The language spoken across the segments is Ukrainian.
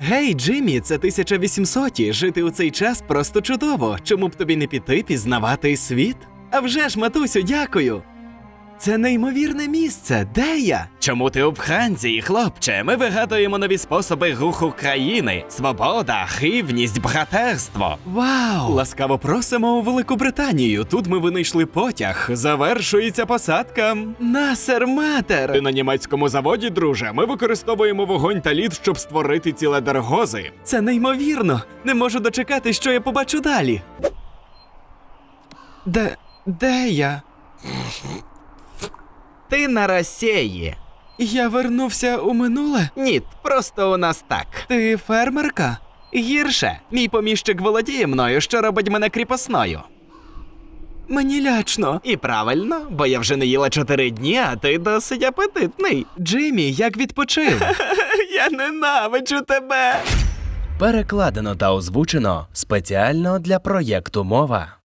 Гей, Джиммі, це 1800-ті. Жити у цей час просто чудово. Чому б тобі не піти пізнавати світ? А вже ж, матусю, дякую. Це неймовірне місце. Де я? Чому ти у Франції, хлопче? Ми вигадуємо нові способи руху країни: свобода, хивність, братерство. Вау! Ласкаво просимо у Велику Британію. Тут ми винайшли потяг. Завершується посадка. Насер матер. Ти на німецькому заводі, друже. Ми використовуємо вогонь та лід, щоб створити ці ледергози. Це неймовірно. Не можу дочекати, що я побачу далі. Де. де я? Ти на Росії. Я вернувся у минуле. Ні, просто у нас так. Ти фермерка? Гірше, мій поміщик володіє мною, що робить мене кріпосною. Мені лячно. І правильно, бо я вже не їла чотири дні, а ти досить апетитний. Джиммі, як відпочив? Я ненавиджу тебе. Перекладено та озвучено спеціально для проєкту мова.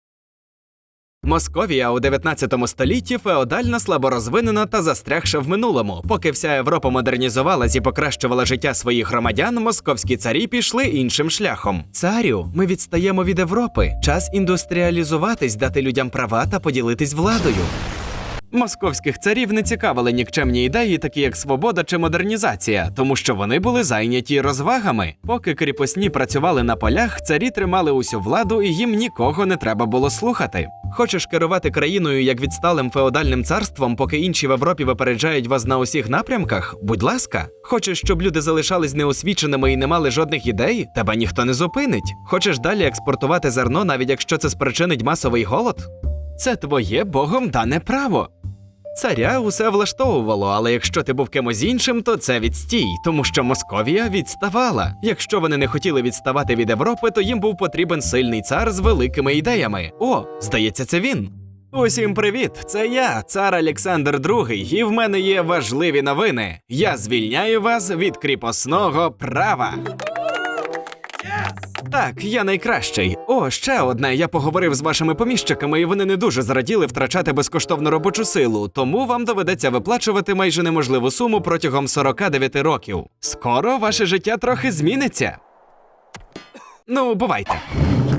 Московія у 19 столітті феодальна, слаборозвинена та застрягша в минулому. Поки вся Європа модернізувалась і покращувала життя своїх громадян, московські царі пішли іншим шляхом. Царю, ми відстаємо від Європи. Час індустріалізуватись, дати людям права та поділитись владою. Московських царів не цікавили нікчемні ідеї, такі як свобода чи модернізація, тому що вони були зайняті розвагами. Поки кріпосні працювали на полях, царі тримали усю владу, і їм нікого не треба було слухати. Хочеш керувати країною як відсталим феодальним царством, поки інші в Європі випереджають вас на усіх напрямках? Будь ласка, хочеш, щоб люди залишались неосвіченими і не мали жодних ідей? Тебе ніхто не зупинить. Хочеш далі експортувати зерно, навіть якщо це спричинить масовий голод? Це твоє богом дане право. Царя усе влаштовувало, але якщо ти був кимось іншим, то це відстій, тому що Московія відставала. Якщо вони не хотіли відставати від Європи, то їм був потрібен сильний цар з великими ідеями. О, здається, це він. Усім привіт! Це я, цар Олександр II, і в мене є важливі новини. Я звільняю вас від кріпосного права. Так, я найкращий. О, ще одне. Я поговорив з вашими поміщиками, і вони не дуже зраділи втрачати безкоштовну робочу силу, тому вам доведеться виплачувати майже неможливу суму протягом 49 років. Скоро ваше життя трохи зміниться. Ну, бувайте.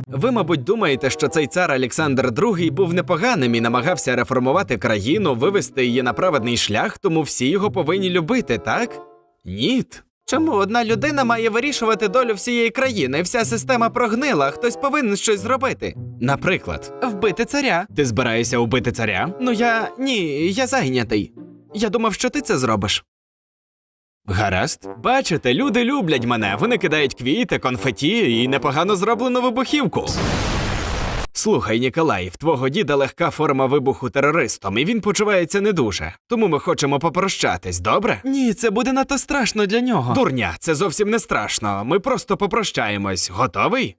Ви, мабуть, думаєте, що цей цар Олександр II був непоганим і намагався реформувати країну, вивести її на праведний шлях, тому всі його повинні любити, так? Ніт. Чому одна людина має вирішувати долю всієї країни? Вся система прогнила, хтось повинен щось зробити. Наприклад, вбити царя. Ти збираєшся вбити царя? Ну я ні, я зайнятий. Я думав, що ти це зробиш. Гаразд. Бачите, люди люблять мене. Вони кидають квіти, конфеті і непогано зроблену вибухівку. Слухай, Ніколай, в твого діда легка форма вибуху терористом, і він почувається не дуже. Тому ми хочемо попрощатись, добре? Ні, це буде надто страшно для нього. Дурня, це зовсім не страшно. Ми просто попрощаємось. Готовий?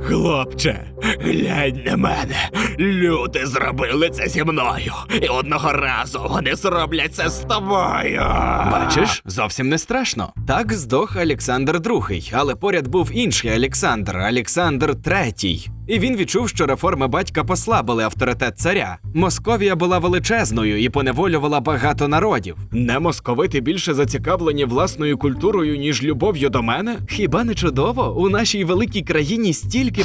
Хлопче, глянь на мене. Люди зробили це зі мною. І одного разу вони зроблять це з тобою. Бачиш, зовсім не страшно. Так здох Олександр II, але поряд був інший Олександр, Олександр III. І він відчув, що реформи батька послабили авторитет царя. Московія була величезною і поневолювала багато народів. Не московити більше зацікавлені власною культурою, ніж любов'ю до мене? Хіба не чудово? У нашій великій країні стільки.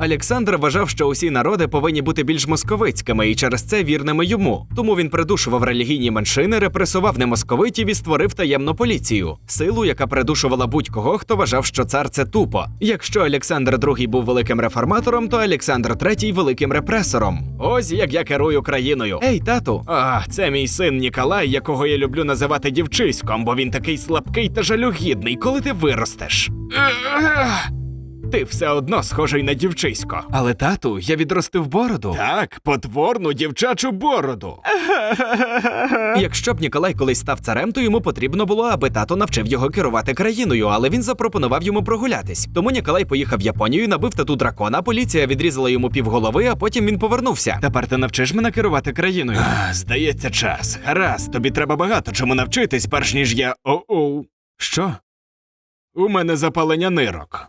Олександр вважав, що усі народи повинні бути більш московицькими і через це вірними йому. Тому він придушував релігійні меншини, репресував немосковитів і створив таємну поліцію, силу, яка придушувала будь-кого, хто вважав, що цар це тупо. Якщо Олександр II був великим реформатором, то Олександр III – великим репресором. Ось як я керую країною. Ей, тату, а це мій син Ніколай, якого я люблю називати дівчиськом, бо він такий слабкий та жалюгідний, коли ти виростеш. Ти все одно схожий на дівчисько. Але тату, я відростив бороду. Так, потворну дівчачу бороду. Якщо б Ніколай колись став царем, то йому потрібно було, аби тато навчив його керувати країною, але він запропонував йому прогулятись. Тому Ніколай поїхав в Японію, набив тату дракона, поліція відрізала йому півголови, а потім він повернувся. Тепер ти навчиш мене керувати країною. А, здається, час. Гаразд, тобі треба багато чому навчитись, перш ніж я. О-оу. Що? У мене запалення нирок.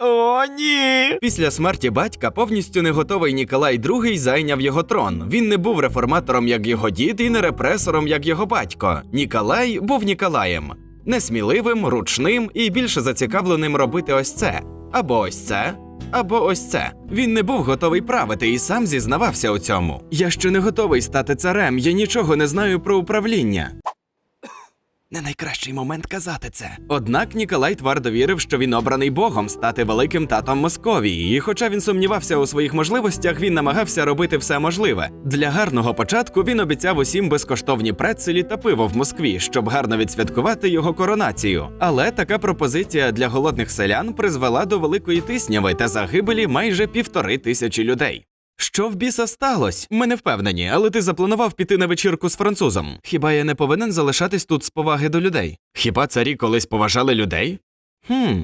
О, ні! Після смерті батька повністю не готовий Ніколай II зайняв його трон. Він не був реформатором, як його дід, і не репресором, як його батько. Ніколай був Ніколаєм, несміливим, ручним і більше зацікавленим робити ось це або ось це. Або ось це. Він не був готовий правити і сам зізнавався у цьому. Я ще не готовий стати царем, я нічого не знаю про управління. Не найкращий момент казати це. Однак Ніколай твердо вірив, що він обраний Богом стати великим татом Московії, і хоча він сумнівався у своїх можливостях, він намагався робити все можливе. Для гарного початку він обіцяв усім безкоштовні прецелі та пиво в Москві, щоб гарно відсвяткувати його коронацію. Але така пропозиція для голодних селян призвела до великої тисняви та загибелі майже півтори тисячі людей. Що в біса сталося? Ми не впевнені, але ти запланував піти на вечірку з французом. Хіба я не повинен залишатись тут з поваги до людей? Хіба царі колись поважали людей? Хм.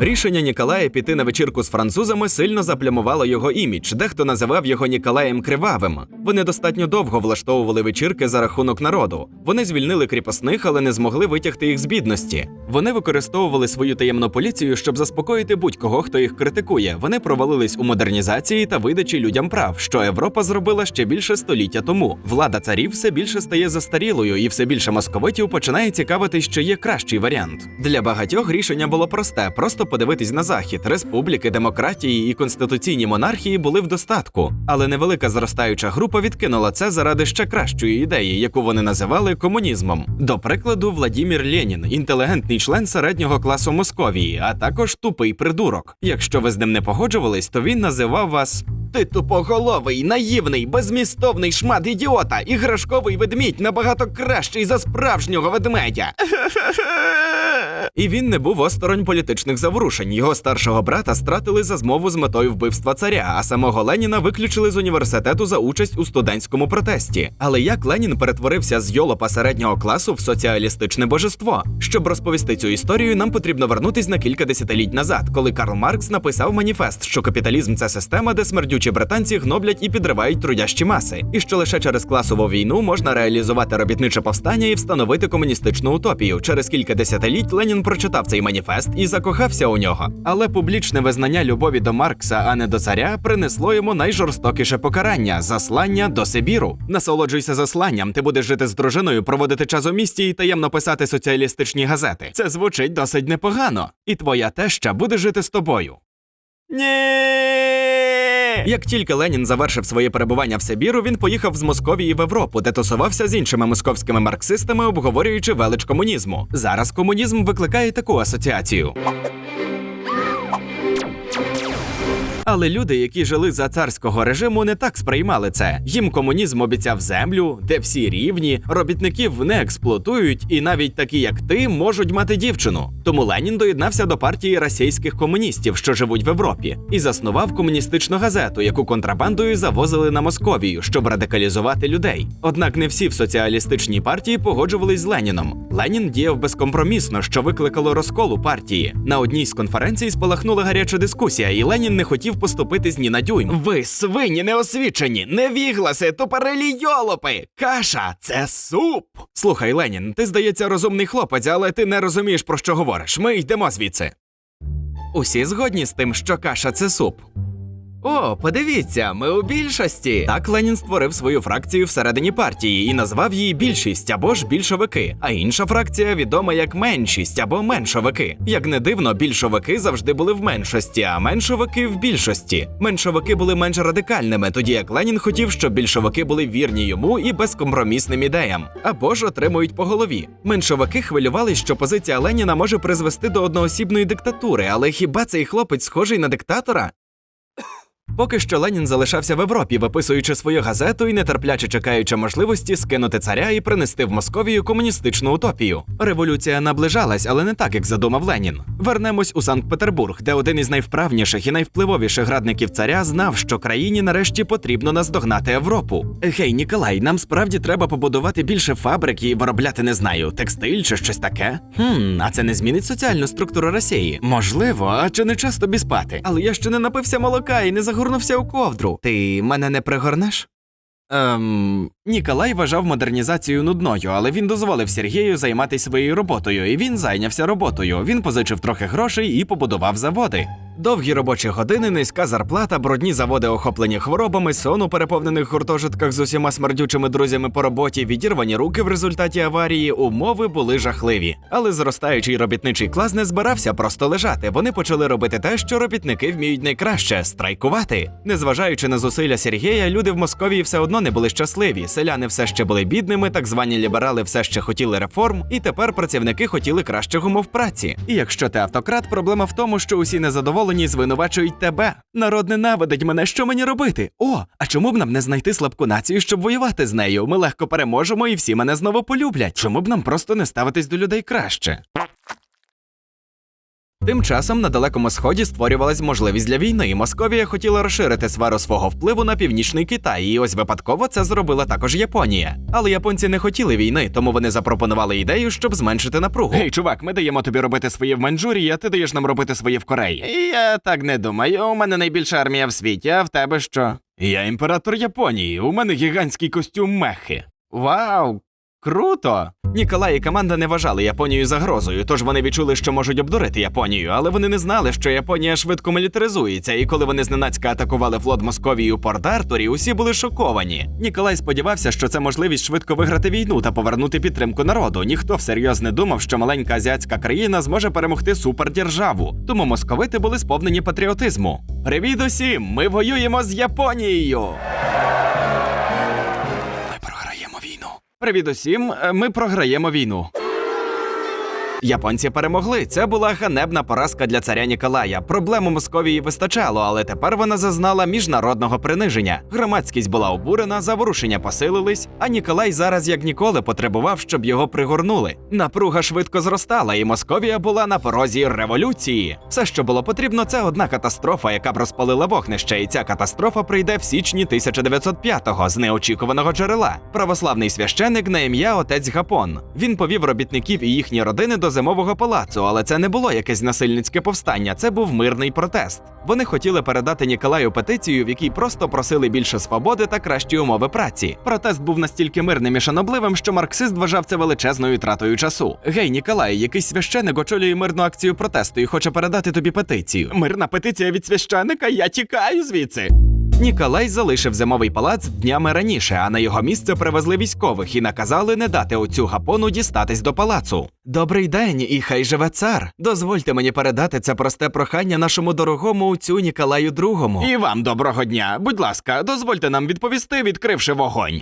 Рішення Ніколая піти на вечірку з французами сильно заплямувало його імідж. Дехто називав його Ніколаєм Кривавим. Вони достатньо довго влаштовували вечірки за рахунок народу. Вони звільнили кріпосних, але не змогли витягти їх з бідності. Вони використовували свою таємну поліцію, щоб заспокоїти будь-кого, хто їх критикує. Вони провалились у модернізації та видачі людям прав, що Європа зробила ще більше століття тому. Влада царів все більше стає застарілою, і все більше московитів починає цікавити, що є кращий варіант. Для багатьох рішення було просте: просто подивитись на захід. Республіки, демократії і конституційні монархії були в достатку, але невелика зростаюча група відкинула це заради ще кращої ідеї, яку вони називали комунізмом. До прикладу, Владімір Ленін, інтелігентний член середнього класу Московії, а також тупий придурок. Якщо ви з ним не погоджувались, то він називав вас. Ти тупоголовий, наївний, безмістовний шмат ідіота, іграшковий ведмідь набагато кращий за справжнього ведмедя. І він не був осторонь політичних заворушень. Його старшого брата стратили за змову з метою вбивства царя, а самого Леніна виключили з університету за участь у студентському протесті. Але як Ленін перетворився з йолопа середнього класу в соціалістичне божество? Щоб розповісти цю історію, нам потрібно вернутись на кілька десятиліть назад, коли Карл Маркс написав маніфест, що капіталізм це система, де смердючі британці гноблять і підривають трудящі маси, і що лише через класову війну можна реалізувати робітниче повстання і встановити комуністичну утопію. Через кілька десятиліть Ленін прочитав цей маніфест і закохався у нього. Але публічне визнання любові до Маркса, а не до царя, принесло йому найжорстокіше покарання заслання до Сибіру. Насолоджуйся засланням. Ти будеш жити з дружиною, проводити час у місті і таємно писати соціалістичні газети. Це звучить досить непогано. І твоя теща буде жити з тобою. Ні! Як тільки Ленін завершив своє перебування в Сибіру, він поїхав з Московії в Європу, де тусувався з іншими московськими марксистами, обговорюючи велич комунізму. Зараз комунізм викликає таку асоціацію. Але люди, які жили за царського режиму, не так сприймали це. Їм комунізм обіцяв землю, де всі рівні, робітників не експлуатують, і навіть такі, як ти, можуть мати дівчину. Тому Ленін доєднався до партії російських комуністів, що живуть в Європі, і заснував комуністичну газету, яку контрабандою завозили на Московію, щоб радикалізувати людей. Однак не всі в соціалістичній партії погоджувались з Леніном. Ленін діяв безкомпромісно, що викликало розкол у партії. На одній з конференцій спалахнула гаряча дискусія, і Ленін не хотів поступитись ні на дюйм. Ви свині неосвічені, невігласи, тупорилі йолопи! Каша це суп! Слухай, Ленін, ти здається розумний хлопець, але ти не розумієш про що говориш. Ми йдемо звідси. Усі згодні з тим, що каша це суп. О, подивіться, ми у більшості. Так Ленін створив свою фракцію всередині партії і назвав її більшість або ж більшовики. А інша фракція відома як меншість або меншовики. Як не дивно, більшовики завжди були в меншості, а меншовики в більшості. Меншовики були менш радикальними, тоді як Ленін хотів, щоб більшовики були вірні йому і безкомпромісним ідеям, або ж отримують по голові. Меншовики хвилювались, що позиція Леніна може призвести до одноосібної диктатури, але хіба цей хлопець схожий на диктатора? Поки що Ленін залишався в Європі, виписуючи свою газету і нетерпляче чекаючи можливості скинути царя і принести в Московію комуністичну утопію. Революція наближалась, але не так, як задумав Ленін. Вернемось у Санкт-Петербург, де один із найвправніших і найвпливовіших радників царя знав, що країні нарешті потрібно наздогнати Європу. Гей, Ніколай, нам справді треба побудувати більше фабрик і виробляти, не знаю, текстиль чи щось таке. Хм, а це не змінить соціальну структуру Росії? Можливо, а чи не час тобі спати? Але я ще не напився молока і не загорнувся у ковдру. Ти мене не пригорнеш? Ем, Ніколай вважав модернізацію нудною, але він дозволив Сергію займатися своєю роботою, і він зайнявся роботою. Він позичив трохи грошей і побудував заводи. Довгі робочі години, низька зарплата, брудні заводи, охоплені хворобами, сон у переповнених гуртожитках з усіма смердючими друзями по роботі, відірвані руки в результаті аварії. Умови були жахливі. Але зростаючий робітничий клас не збирався просто лежати. Вони почали робити те, що робітники вміють найкраще страйкувати. Незважаючи на зусилля Сергія, люди в Московії все одно не були щасливі. Селяни все ще були бідними, так звані ліберали все ще хотіли реформ, і тепер працівники хотіли кращих умов праці. І якщо ти автократ, проблема в тому, що усі незадоволені звинувачують тебе. Народ ненавидить мене, що мені робити? О, а чому б нам не знайти слабку націю, щоб воювати з нею? Ми легко переможемо і всі мене знову полюблять. Чому б нам просто не ставитись до людей краще? Тим часом на далекому сході створювалась можливість для війни. і Московія хотіла розширити сферу свого впливу на північний Китай, і ось випадково це зробила також Японія. Але японці не хотіли війни, тому вони запропонували ідею, щоб зменшити напругу. Гей, чувак, ми даємо тобі робити свої в Маньчжурії, а ти даєш нам робити свої в Кореї. Я так не думаю. У мене найбільша армія в світі, а в тебе що? Я імператор Японії. У мене гігантський костюм мехи. Вау! Круто! Ніколай і команда не вважали Японію загрозою, тож вони відчули, що можуть обдурити Японію, але вони не знали, що Японія швидко мілітаризується, і коли вони зненацька атакували флот Московії у Порт Артурі, усі були шоковані. Ніколай сподівався, що це можливість швидко виграти війну та повернути підтримку народу. Ніхто всерйоз не думав, що маленька азіатська країна зможе перемогти супердержаву. Тому московити були сповнені патріотизму. Привіт усім! Ми воюємо з Японією! Привіт усім. е, Ми програємо війну. Японці перемогли. Це була ганебна поразка для царя Ніколая. Проблему Московії вистачало, але тепер вона зазнала міжнародного приниження. Громадськість була обурена, заворушення посилились, а Ніколай зараз як ніколи потребував, щоб його пригорнули. Напруга швидко зростала, і Московія була на порозі революції. Все, що було потрібно, це одна катастрофа, яка б розпалила вогнище. І ця катастрофа прийде в січні 1905-го з неочікуваного джерела. Православний священик на ім'я отець Гапон. Він повів робітників і їхні родини до зимового палацу, але це не було якесь насильницьке повстання, це був мирний протест. Вони хотіли передати Ніколаю петицію, в якій просто просили більше свободи та кращі умови праці. Протест був настільки мирним і шанобливим, що марксист вважав це величезною тратою часу. Гей, Ніколай, якийсь священик очолює мирну акцію протесту і хоче передати тобі петицію. Мирна петиція від священика, я тікаю звідси. Ніколай залишив зимовий палац днями раніше, а на його місце привезли військових і наказали не дати оцю гапону дістатись до палацу. Добрий день, і хай живе цар. Дозвольте мені передати це просте прохання нашому дорогому отцю Ніколаю II. І вам доброго дня. Будь ласка, дозвольте нам відповісти, відкривши вогонь.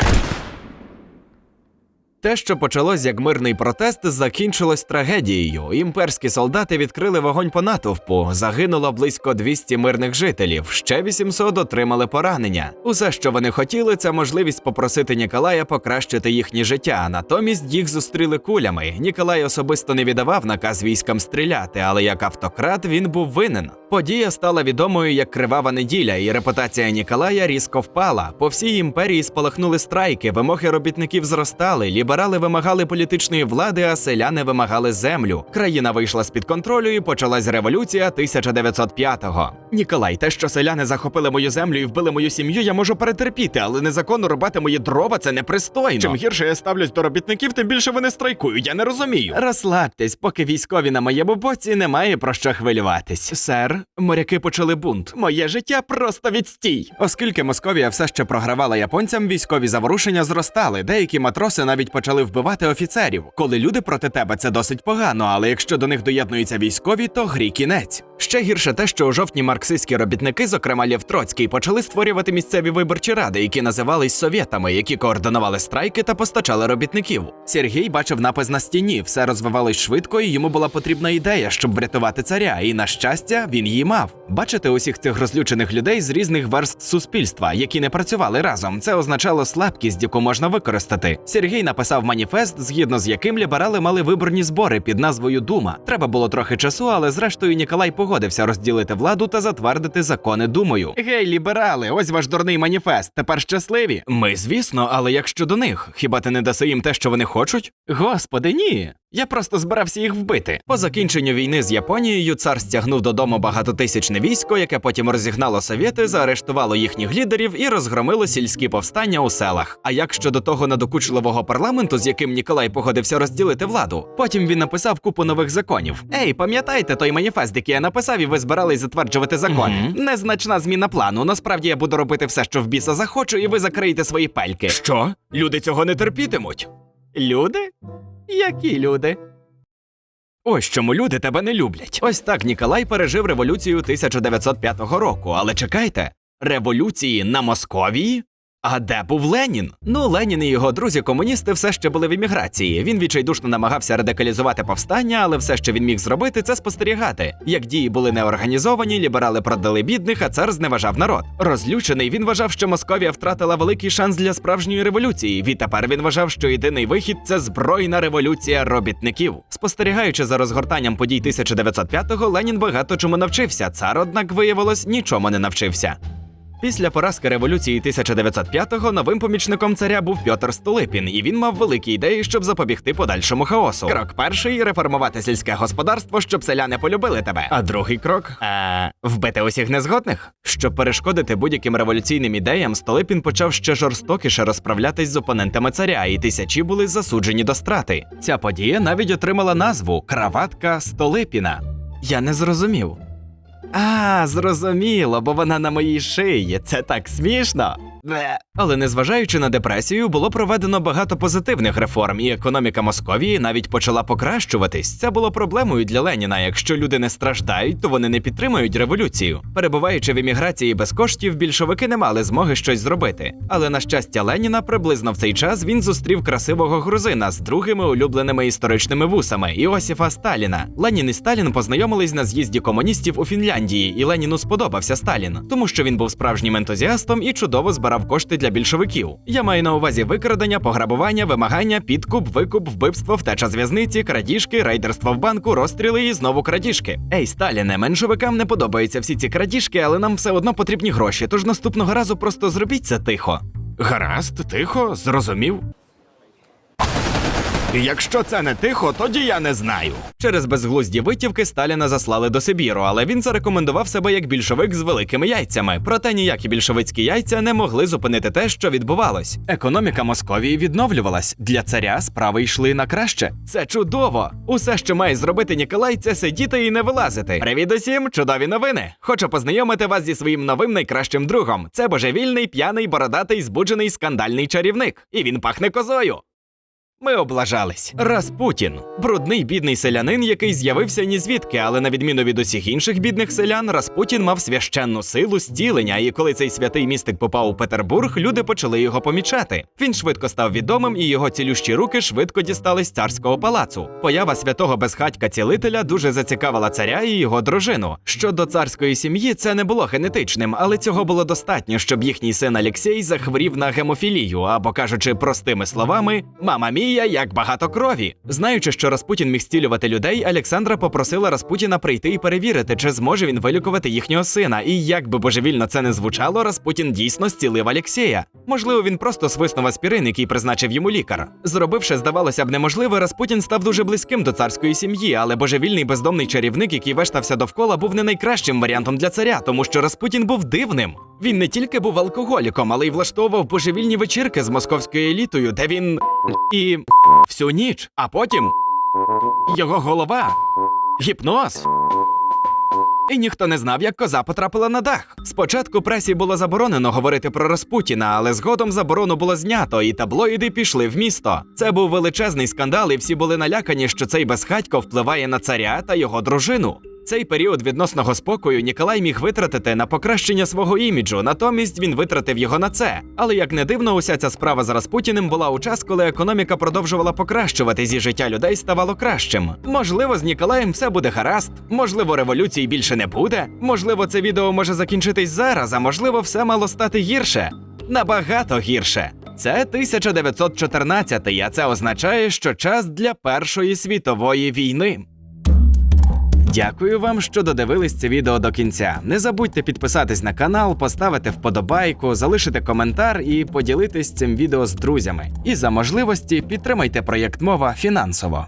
Те, що почалось як мирний протест, закінчилось трагедією. Імперські солдати відкрили вогонь по натовпу. Загинуло близько 200 мирних жителів. Ще 800 отримали поранення. Усе, що вони хотіли, це можливість попросити Ніколая покращити їхнє життя. Натомість їх зустріли кулями. Ніколай особисто не віддавав наказ військам стріляти, але як автократ він був винен. Подія стала відомою як кривава неділя, і репутація Ніколая різко впала. По всій імперії спалахнули страйки, вимоги робітників зростали, ліберали вимагали політичної влади, а селяни вимагали землю. Країна вийшла з під контролю і почалась революція 1905-го. Ніколай, те, що селяни захопили мою землю і вбили мою сім'ю, я можу перетерпіти, але незаконно рубати мої дрова це непристойно. Чим гірше я ставлюсь до робітників, тим більше вони страйкують. Я не розумію. Розслабтесь, поки військові на моєму боці, немає про що хвилюватись. Сер, моряки почали бунт. Моє життя просто відстій. Оскільки Московія все ще програвала японцям, військові заворушення зростали. Деякі матроси навіть почали вбивати офіцерів. Коли люди проти тебе, це досить погано, але якщо до них доєднуються військові, то грі кінець. Ще гірше те, що у жовтні марксистські робітники, зокрема Лєв Троцький, почали створювати місцеві виборчі ради, які називались совєтами, які координували страйки та постачали робітників. Сергій бачив напис на стіні, все розвивалось швидко, і йому була потрібна ідея, щоб врятувати царя. І на щастя, він її мав. Бачити усіх цих розлючених людей з різних верст суспільства, які не працювали разом. Це означало слабкість, яку можна використати. Сергій написав маніфест, згідно з яким ліберали мали виборні збори під назвою Дума. Треба було трохи часу, але зрештою Ніколай погодився розділити владу та затвердити закони думою. Гей, ліберали, ось ваш дурний маніфест. Тепер щасливі. Ми, звісно, але як щодо них, хіба ти не даси їм те, що вони хочуть? Господи, ні. Я просто збирався їх вбити. По закінченню війни з Японією цар стягнув додому багатотисячне військо, яке потім розігнало совєти, заарештувало їхніх лідерів і розгромило сільські повстання у селах. А як щодо того надокучливого парламенту, з яким Ніколай погодився розділити владу, потім він написав купу нових законів. Ей, пам'ятаєте той маніфест, який я написав, і ви збирались затверджувати закони? Незначна зміна плану. Насправді я буду робити все, що в біса захочу, і ви закриєте свої пельки. Що? Люди цього не терпітимуть. Люди? Які люди? Ось чому люди тебе не люблять. Ось так Ніколай пережив революцію 1905 року. Але чекайте, революції на Московії? А де був Ленін? Ну, Ленін і його друзі-комуністи все ще були в еміграції. Він відчайдушно намагався радикалізувати повстання, але все, що він міг зробити, це спостерігати. Як дії були неорганізовані, ліберали продали бідних, а цар зневажав народ. Розлючений він вважав, що Московія втратила великий шанс для справжньої революції. Відтепер він вважав, що єдиний вихід це збройна революція робітників. Спостерігаючи за розгортанням подій 1905-го, Ленін багато чому навчився. Цар, однак, виявилось, нічому не навчився. Після поразки революції 1905-го новим помічником царя був Пьотр Столипін, і він мав великі ідеї, щоб запобігти подальшому хаосу. Крок перший реформувати сільське господарство, щоб селяни полюбили тебе. А другий крок е, вбити усіх незгодних. Щоб перешкодити будь-яким революційним ідеям, Столипін почав ще жорстокіше розправлятись з опонентами царя, і тисячі були засуджені до страти. Ця подія навіть отримала назву Краватка Столипіна. Я не зрозумів. А, зрозуміло, бо вона на моїй шиї. Це так смішно. Але незважаючи на депресію, було проведено багато позитивних реформ, і економіка Московії навіть почала покращуватись. Це було проблемою для Леніна. Якщо люди не страждають, то вони не підтримують революцію. Перебуваючи в еміграції без коштів, більшовики не мали змоги щось зробити. Але на щастя Леніна, приблизно в цей час він зустрів красивого грузина з другими улюбленими історичними вусами Іосіфа Сталіна. Ленін і Сталін познайомились на з'їзді комуністів у Фінляндії, і Леніну сподобався Сталін, тому що він був справжнім ентузіастом і чудово збирав кошти для більшовиків. Я маю на увазі викрадення, пограбування, вимагання, підкуп, викуп, вбивство, втеча з в'язниці, крадіжки, рейдерство в банку, розстріли і знову крадіжки. Ей, Сталіне, меншовикам не подобаються всі ці крадіжки, але нам все одно потрібні гроші. Тож наступного разу просто зробіть це тихо. Гаразд, тихо, зрозумів. Якщо це не тихо, тоді я не знаю. Через безглузді витівки Сталіна заслали до Сибіру, але він зарекомендував себе як більшовик з великими яйцями. Проте ніякі більшовицькі яйця не могли зупинити те, що відбувалось. Економіка Московії відновлювалась. Для царя справи йшли на краще. Це чудово. Усе, що має зробити Ніколай, це сидіти і не вилазити. Привіт усім, чудові новини. Хочу познайомити вас зі своїм новим найкращим другом. Це божевільний, п'яний, бородатий, збуджений, скандальний чарівник. І він пахне козою. Ми облажались. Распутін брудний бідний селянин, який з'явився ні звідки, але на відміну від усіх інших бідних селян, Распутін мав священну силу зцілення. І коли цей святий містик попав у Петербург, люди почали його помічати. Він швидко став відомим, і його цілющі руки швидко дістались царського палацу. Поява святого безхатька цілителя дуже зацікавила царя і його дружину. Щодо царської сім'ї, це не було генетичним, але цього було достатньо, щоб їхній син Алексій захворів на гемофілію, або кажучи простими словами, мама мія, як багато крові. Знаючи, що Распутін міг зцілювати людей, Олександра попросила Распутіна прийти і перевірити, чи зможе він вилікувати їхнього сина. І як би божевільно це не звучало, Распутін дійсно зцілив Алексія. Можливо, він просто свиснув аспірин, який призначив йому лікар. Зробивши, здавалося б, неможливе, Распутін став дуже близьким до царської сім'ї, але божевільний бездомний чарівник, який вештався довкола, був не найкращим варіантом для царя, тому що Распутін був дивним. Він не тільки був алкоголіком, але й влаштовував божевільні вечірки з московською елітою, де він і всю ніч, а потім його голова, гіпноз. І ніхто не знав, як коза потрапила на дах. Спочатку пресі було заборонено говорити про Распутіна, але згодом заборону було знято, і таблоїди пішли в місто. Це був величезний скандал, і всі були налякані, що цей безхатько впливає на царя та його дружину. Цей період відносного спокою Ніколай міг витратити на покращення свого іміджу, натомість він витратив його на це. Але як не дивно, уся ця справа з Распутіним була у час, коли економіка продовжувала покращуватись і життя людей ставало кращим. Можливо, з Ніколаєм все буде гаразд, можливо, революції більше не буде. Можливо, це відео може закінчитись зараз, а можливо, все мало стати гірше. Набагато гірше. Це 1914, а це означає, що час для Першої світової війни. Дякую вам, що додивились це відео до кінця. Не забудьте підписатись на канал, поставити вподобайку, залишити коментар і поділитись цим відео з друзями. І за можливості підтримайте проєкт мова фінансово.